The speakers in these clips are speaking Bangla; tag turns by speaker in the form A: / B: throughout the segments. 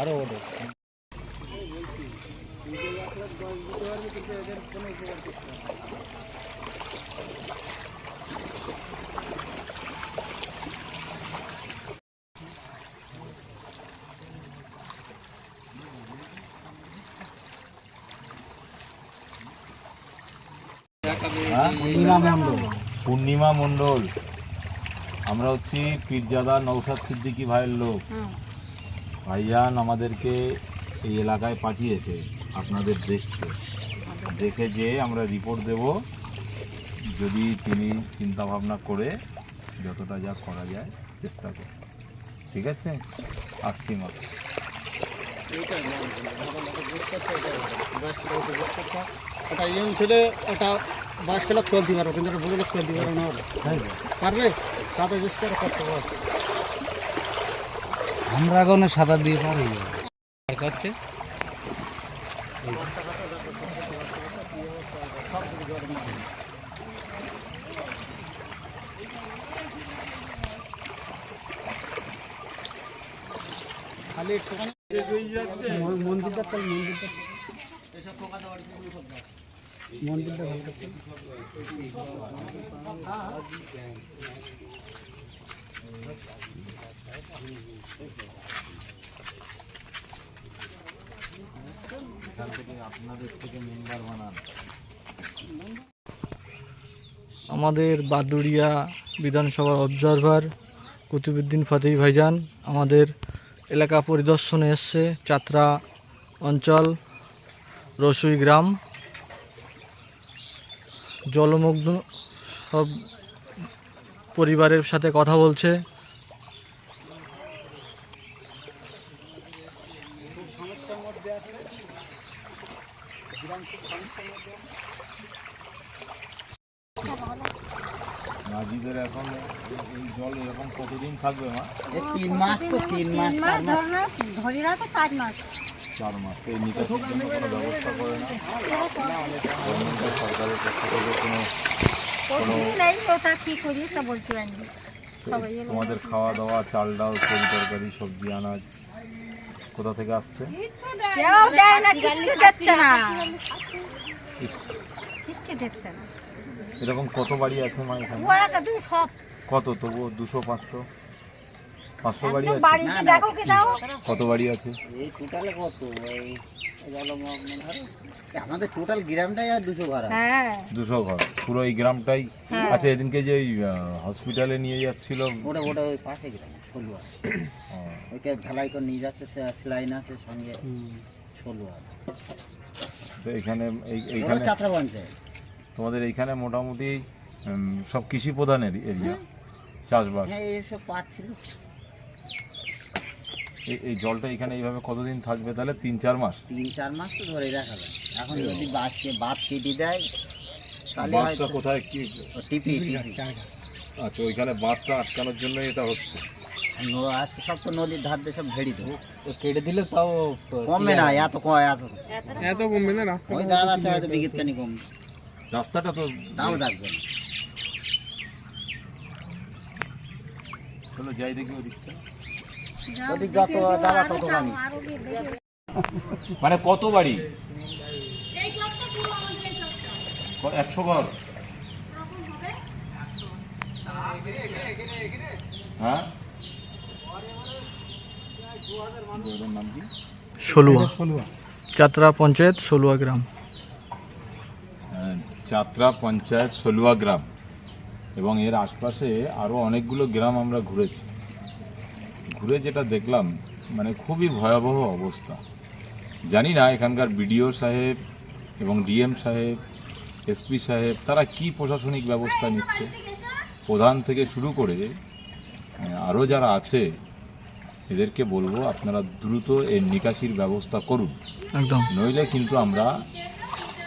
A: আরও ওঠে
B: পূর্ণিমা মণ্ডল। আমরা হচ্ছি পীরজাদা নৌসাদ সিদ্দিকি ভাইয়ের লোক। ভাইজান আমাদেরকে এই এলাকায় পাঠিয়েছে আপনাদের দেখতে দেখে যে আমরা রিপোর্ট দেব যদি তিনি চিন্তা ভাবনা করে যতটা যা করা যায় চেষ্টা করব ঠিক আছে? আসছি মা।
C: ওটা ইয়ং ছেলে ওটা বাইশ খেলা চলতে কিন্তু বুড়ো লোক চলতে না পারবে? তাতে জিনিস করে করতে
A: আমরা এখন সাঁতার দিয়ে পারি করছে
C: খালি একটুখানি ম- মন্দিরটা তো মন্দিরটা
D: আমাদের বাদুড়িয়া বিধানসভার অবজারভার কুতুবুদ্দিন ফাতেহি ভাইজান, আমাদের এলাকা পরিদর্শনে এসছে চাত্রা অঞ্চল রসুই গ্রাম। জলমগ্ন সব পরিবারের সাথে কথা বলছে।
B: মাঝিদের এখন এই জল এরকম কতদিন থাকবে মা?
C: তিন মাস তো তিন মাস
E: ধরো রাখো পাঁচ মাস।
B: চার মাস। তো এই নিকাশির জন্য কোনো ব্যবস্থা করে না। গভর্নমেন্টের সরকারের পক্ষ থেকে কোনো
E: ওটা কি করি তা বলতে পারিনি।
B: তোমাদের খাওয়া দাওয়া চাল ডাল তরি তরকারি সবজি আনাজ কোথা থেকে আসছে?
E: কেউ দেয় না কিচ্ছু দেখছে না। কিচ্ছু দেখছে না।
B: এরকম কত বাড়ি আছে মা এখানে? কত? তবুও দুশো পাঁচশো? পাঁচশো বাড়ি আছে?
E: বাড়িতে দেখো কি দাও।
B: কত বাড়ি আছে?
C: এই টোটালে কত? এই আমাদের টোটাল গ্রামটাই আর দুশো ঘর।
E: হ্যাঁ।
B: দুশো ঘর। পুরো এই গ্রামটাই? আচ্ছা এদিনকে যে ওই হসপিটালে নিয়ে যাচ্ছিল?
C: ওটা ওটা ওই পাশে গ্রাম ষোলোয়া
B: ও,
C: ওইকে ঢালাই করে নিয়ে যাচ্ছে সে- সেলাইন আছে সঙ্গে ষোলোয়া
B: তো এখানে এই এইখানে
C: চাত্রা পঞ্চায়েত।
B: তোমাদের এইখানে মোটামুটি সব কৃষি প্রধানের এরিয়া চাষবাস।
C: হ্যাঁ এইসব পাট ছিল।
B: এই- এই জলটা এখানে এইভাবে কতদিন থাকবে? তাহলে তিন চার মাস?
C: তিন চার মাস তো ধরে রাখা যায় এখন যদি বাসকে বাদ কেটে দেয় তাহলে
B: বাঁধটা কোথায়? কি
C: টিপি
B: আচ্ছা ওইখানে বাঁধটা আটকানোর জন্য এটা হচ্ছে।
C: ন- আছে সব তো নদীর ধার দিয়ে সব ভেড়ি তো।
A: কেটে দিলে তাও
C: কমবে না এত এত
A: এত কমবে না
C: ওই দাদা আছে হয়তো বিঘিত কানি কম
B: রাস্তাটা তো
C: থাকবে না।
B: চলো যাই দেখি ওদিকটা।
C: ওদিক যত যাবা তত পানি
B: মানে কত বাড়ি? একশো ঘর। হ্যাঁ? ওদের নাম কি
D: ষোলুয়া। চাত্রা পঞ্চায়েত ষোলুয়া গ্রাম।
B: আহ, চাত্রা পঞ্চায়েত সলুয়া গ্রাম। এবং এর আশপাশে আরও অনেকগুলো গ্রাম আমরা ঘুরেছি। ঘুরে যেটা দেখলাম মানে খুবই ভয়াবহ অবস্থা। জানি না এখানকার বিডিও সাহেব এবং ডিএম সাহেব এসপি সাহেব তারা কি প্রশাসনিক ব্যবস্থা নিচ্ছে? প্রধান থেকে শুরু করে আরও যারা আছে এদেরকে বলব আপনারা দ্রুত এর নিকাশির ব্যবস্থা করুন।
D: একদম।
B: নইলে কিন্তু আমরা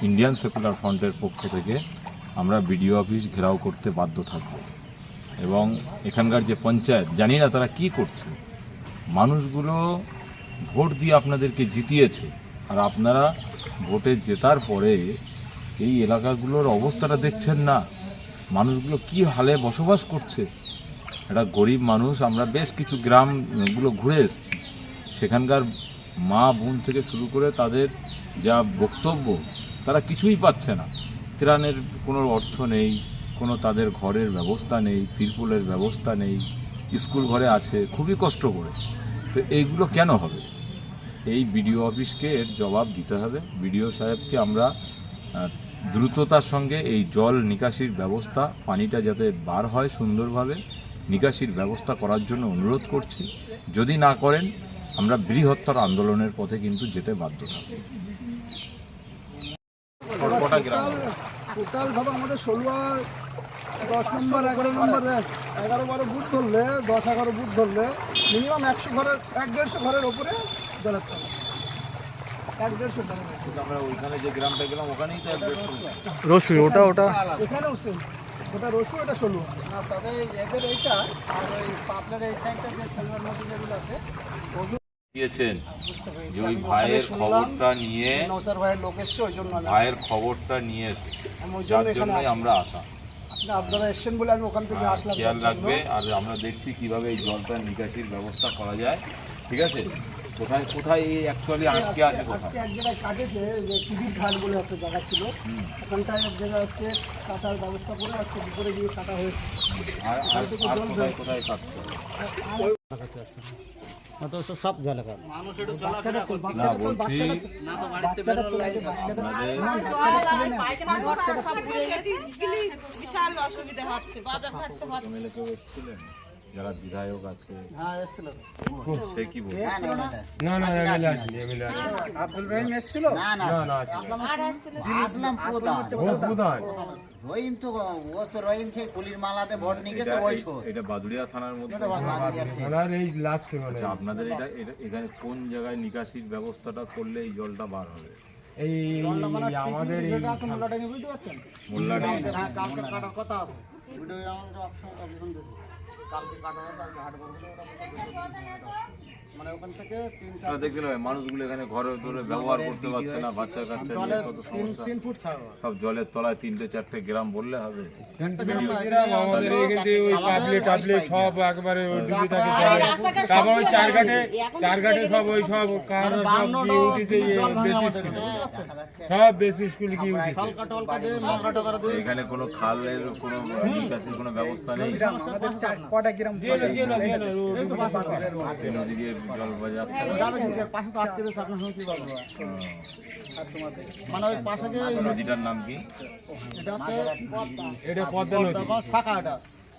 B: ইন্ডিয়ান সেকুলার ফ্রন্টের পক্ষ থেকে আমরা বিডিও অফিস ঘেরাও করতে বাধ্য থাকব। এবং এখানকার যে পঞ্চায়েত, জানি না তারা কি করছে। মানুষগুলো ভোট দিয়ে আপনাদেরকে জিতিয়েছে। আর আপনারা ভোটে জেতার পরে এই এলাকাগুলোর অবস্থাটা দেখছেন না। মানুষগুলো কি হালে বসবাস করছে? একটা গরিব মানুষ, আমরা বেশ কিছু গ্রামগুলো ঘুরে এসেছি। সেখানকার মা বোন থেকে শুরু করে তাদের যা বক্তব্য, তারা কিছুই পাচ্ছে না। ত্রাণের কোনো অর্থ নেই। কোনো তাদের ঘরের ব্যবস্থা নেই, তিরপুলের ব্যবস্থা নেই, স্কুল ঘরে আছে, খুবই কষ্ট করে। তো এইগুলো কেন হবে? এই বিডিও অফিসকে এর জবাব দিতে হবে। বিডিও সাহেবকে আমরা দ্রুততার সঙ্গে এই জল নিকাশির ব্যবস্থা, পানিটা যাতে বার হয় সুন্দরভাবে, নিকাশির ব্যবস্থা করার জন্য অনুরোধ করছি। যদি না করেন, আমরা বৃহত্তর আন্দোলনের পথে কিন্তু যেতে বাধ্য থাকব।
F: আমাদের ষোলোয়া দশ নম্বর এগারো নম্বর এগারো বারো বুথ ধরলে দশ এগারো বুথ ধরলে মিনিমাম একশো ঘরের এক দেড়শো ঘরের ওপরে জলের তলা এক দেড়শো ঘরের
B: আমরা ওইখানে যে গ্রামটা গেলাম ওখানেই তো অ্যাড্রেস
D: রসুই ওটা ওটা?
F: এখানেও সেম ওটা রসু এটা ষোলোয়া না তবে এদের এইটা আর ওই পাপলার এই সাইডটা যে ষোলোয়ার মধ্যে যেগুলো আছে
B: দিয়েছেন। যে ওই ভাইয়ের খবরটা নিয়ে
F: ভাইয়ের
B: খবরটা নিয়ে এসে যার জন্যই আমরা আসা।
F: আপনারা এসছেন বলে আমি ওখান থেকে আসলাম
B: খেয়াল রাখবে আর আমরা দেখছি কীভাবে এই জলটা নিকাশির ব্যবস্থা করা যায় ঠিক আছে? কোথায় কোথায় এই অ্যাকচুয়ালি আটকে আছে কোথায়?
F: এক জায়গায় কাটেছে যে টিভির ঘাট বলে একটা জায়গা ছিল। ওখানটায় এক জায়গায় আজকে কাটার ব্যবস্থা করে আজকে দুপুরে গিয়ে কাটা হয়েছে।
B: আর কোথায় কোথায় কাটছে
C: সব জলে খাবে
B: না বলছি
E: বিশাল অসুবিধা হচ্ছে বাজার
B: কেউ এসেছিলেন? যারা বিধায়ক আছে।
C: হ্যাঁ
B: সে কি বলছে?
A: না না এমএলএ আছে এমএলএ
F: আব্দুল রহিম এসেছিল?
C: না না
A: না না আছে।
C: আসলাম প্রধান।
A: প্রধান।
C: রহিম তো ও তো রহিম সেই পুলির মালাতে ভোট নিয়ে গেছে
B: এটা
C: ওই শোধ
B: এটা বাদুড়িয়া থানার মধ্যে
A: এই মানে
B: আচ্ছা আপনাদের এটা এখানে কোন জায়গায় নিকাশির ব্যবস্থাটা করলে এই জলটা বার হবে?
A: এই আমাদের এই
C: ভিডিও পাচ্ছেন
B: মোল্লাডি
C: হ্যাঁ কালকে কাটার কথা আছে। ভিডিও আমাদের অপশন অপশন দিয়েছে। কালকে কাটা হাট করবে। মানে
B: দেখতে মানুষগুলো এখানে ঘরে ধরে ব্যবহার করতে পারছে না বাচ্চা কাচ্চা নিয়ে কত সমস্যা।
C: তিন ফুট ছাড়া
B: সব জলের তলায় তিনটে চারটে গ্রাম বললে হবে।
A: আমাদের এখানে ওই কাবলে টাবলে সব একবারে ডুবে থাকে তারপর ওই চার ঘাটে সব ওই সব কার সব গিয়ে উঠেছে বেশি স্কুলে। সব বেশি স্কুলে গিয়ে উঠেছে।
C: টলকা টলকা দিয়ে নোংরা টোকরা দিয়ে
B: এখানে কোনো খালের কোনো নিকাশির কোনো ব্যবস্থা নেই।
F: কটা গ্রাম
B: নদী দিয়ে জল
C: যাবে কি পাশে তো আটকে দিয়েছে আপনার সঙ্গে কি বলব? মানে ওই পাশে যে
B: নদীটার নাম কি?
C: এটা হচ্ছে
A: এটা পদ্মা। নদী।
C: শাখা এটা।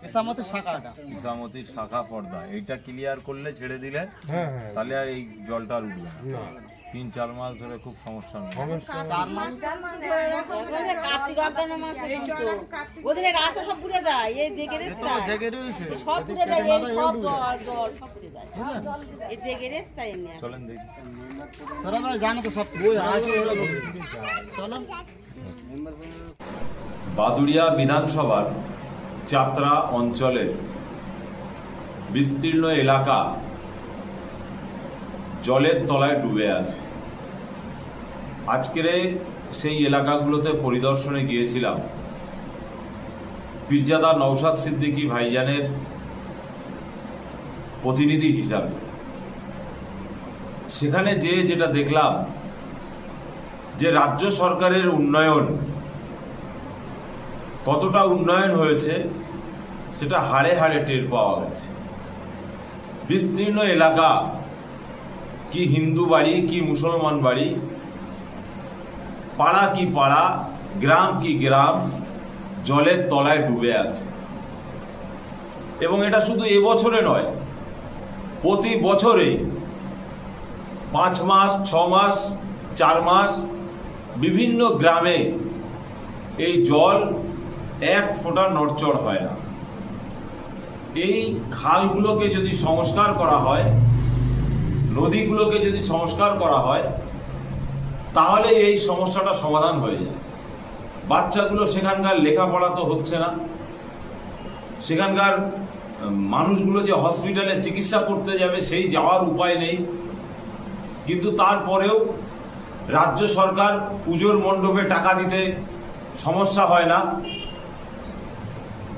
C: ইসামতের শাখা এটা।
B: ইসামতির শাখা পর্দা। এইটা ক্লিয়ার করলে ছেড়ে দিলে
A: হ্যাঁ হ্যাঁ।
B: তাহলে আর এই জলটা আর উঠবে না। তিন চার মাস ধরে খুব সমস্যা চলেন দেখি। বাদুড়িয়া বিধানসভার যাত্রা অঞ্চলের বিস্তীর্ণ এলাকা জলের তলায় ডুবে আছে। আজকের সেই এলাকাগুলোতে পরিদর্শনে গিয়েছিলাম। পীরজাদা নৌসাদ সিদ্দিকী ভাইজানের প্রতিনিধি হিসাবে। সেখানে যে যেটা দেখলাম, যে রাজ্য সরকারের উন্নয়ন কতটা উন্নয়ন হয়েছে, সেটা হাড়ে হাড়ে টের পাওয়া গেছে। বিস্তীর্ণ এলাকা, কি হিন্দু বাড়ি, কি মুসলমান বাড়ি পাড়া কি পাড়া, গ্রাম কি গ্রাম, জলের তলায় ডুবে আছে। এবং এটা শুধু এবছরে নয়, প্রতি বছরে পাঁচ মাস, ছ মাস, চার মাস বিভিন্ন গ্রামে এই জল এক ফোঁটা নড়চড় হয় না। এই খালগুলোকে যদি সংস্কার করা হয়, নদীগুলোকে যদি সংস্কার করা হয় তাহলে এই সমস্যাটা সমাধান হয়ে যায়। বাচ্চাগুলো সেখানকার লেখাপড়া তো হচ্ছে না। সেখানকার মানুষগুলো যে হসপিটালে চিকিৎসা করতে যাবে সেই যাওয়ার উপায় নেই। কিন্তু তারপরেও রাজ্য সরকার পুজোর মণ্ডপে টাকা দিতে সমস্যা হয় না।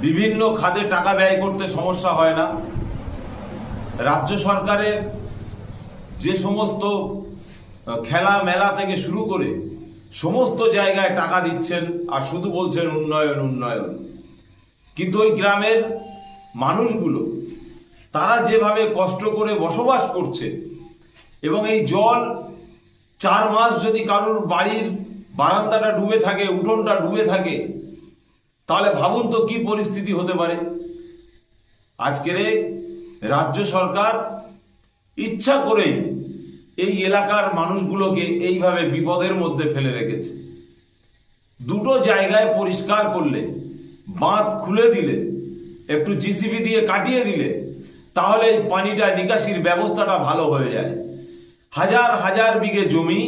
B: বিভিন্ন খাতে টাকা ব্যয় করতে সমস্যা হয় না। রাজ্য সরকারের যে সমস্ত খেলা মেলা থেকে শুরু করে সমস্ত জায়গায় টাকা দিচ্ছেন আর শুধু বলছেন উন্নয়ন উন্নয়ন। কিন্তু ওই গ্রামের মানুষগুলো, তারা যেভাবে কষ্ট করে বসবাস করছে এবং এই জল চার মাস যদি কারোর বাড়ির বারান্দাটা ডুবে থাকে, উঠোনটা ডুবে থাকে, তাহলে ভাবুন তো কি পরিস্থিতি হতে পারে। আজকের রাজ্য সরকার ইচ্ছা করেই এই এলাকার মানুষগুলোকে এইভাবে বিপদের মধ্যে ফেলে রেখেছে। দুটো জায়গায় পরিষ্কার করলে, বাঁধ খুলে দিলে, একটু জিসিবি দিয়ে কাটিয়ে দিলে, তাহলে এই পানিটা নিকাশির ব্যবস্থাটা ভালো হয়ে যায়। হাজার হাজার বিঘে জমি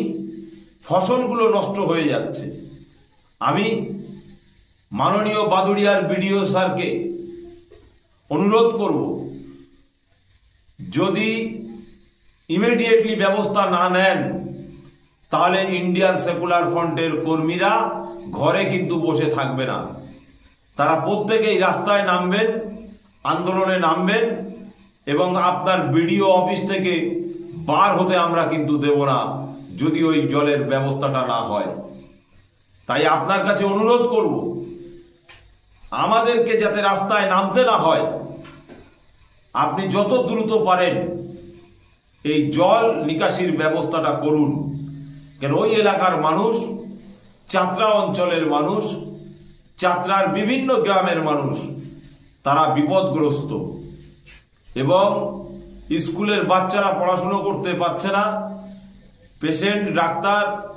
B: ফসলগুলো নষ্ট হয়ে যাচ্ছে। আমি মাননীয় বাদুড়িয়ার বিডিও স্যারকে অনুরোধ করব, যদি ইমিডিয়েটলি ব্যবস্থা না নেন, তাহলে ইন্ডিয়ান সেকুলার ফ্রন্টের কর্মীরা ঘরে কিন্তু বসে থাকবে না। তারা প্রত্যেকেই রাস্তায় নামবেন, আন্দোলনে নামবেন এবং আপনার বিডিও অফিস থেকে বার হতে আমরা কিন্তু দেব না, যদি ওই জলের ব্যবস্থাটা না হয়। তাই আপনার কাছে অনুরোধ করব, আমাদেরকে যাতে রাস্তায় নামতে না হয়, আপনি যত দ্রুত পারেন এই জল নিকাশির ব্যবস্থাটা করুন। কেন? ওই এলাকার মানুষ চাত্রা অঞ্চলের মানুষ চাত্রার বিভিন্ন গ্রামের মানুষ, তারা বিপদগ্রস্ত। এবং স্কুলের বাচ্চারা পড়াশুনো করতে পারছে না। পেশেন্ট, ডাক্তার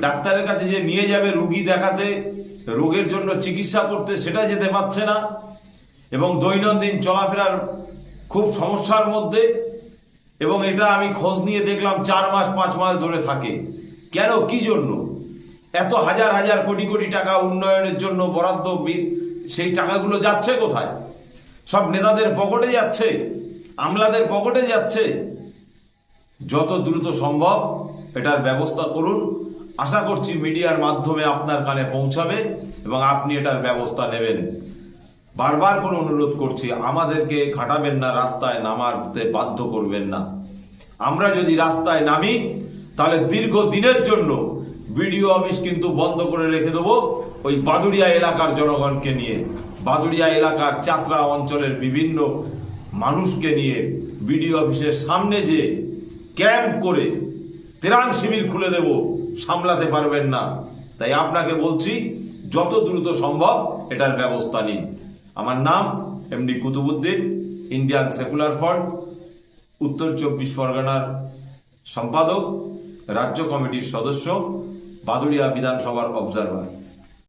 B: ডাক্তারের কাছে যে নিয়ে যাবে রুগী দেখাতে, রোগের জন্য চিকিৎসা করতে, সেটা যেতে পারছে না। এবং দৈনন্দিন চলাফেরার খুব সমস্যার মধ্যে এবং এটা আমি খোঁজ নিয়ে দেখলাম চার মাস, পাঁচ মাস ধরে থাকে। কেন? কি জন্য? এত হাজার হাজার কোটি কোটি টাকা উন্নয়নের জন্য বরাদ্দ সেই টাকাগুলো যাচ্ছে কোথায়? সব নেতাদের পকেটে যাচ্ছে, আমলাদের পকেটে যাচ্ছে। যত দ্রুত সম্ভব এটার ব্যবস্থা করুন। আশা করছি মিডিয়ার মাধ্যমে আপনার কানে পৌঁছাবে এবং আপনি এটার ব্যবস্থা নেবেন। বারবার করে অনুরোধ করছি, আমাদেরকে ঘাটাবেন না, রাস্তায় নামাতে বাধ্য করবেন না। আমরা যদি রাস্তায় নামি, তাহলে দীর্ঘ দিনের জন্য বিডিও অফিস কিন্তু বন্ধ করে রেখে দেবো ওই বাদুড়িয়া এলাকার জনগণকে নিয়ে। বাদুড়িয়া এলাকার চাতরা অঞ্চলের বিভিন্ন মানুষকে নিয়ে বিডিও অফিসের সামনে যে ক্যাম্প করে ত্রাণ শিবির খুলে দেব, সামলাতে পারবেন না। তাই আপনাকে বলছি, যত দ্রুত সম্ভব এটার ব্যবস্থা নিন। আমার নাম MD Qutubuddin Indian Secular Front উত্তর চব্বিশ পরগনার সম্পাদক, রাজ্য কমিটির সদস্য, বাদুড়িয়া বিধানসভার অবজারভার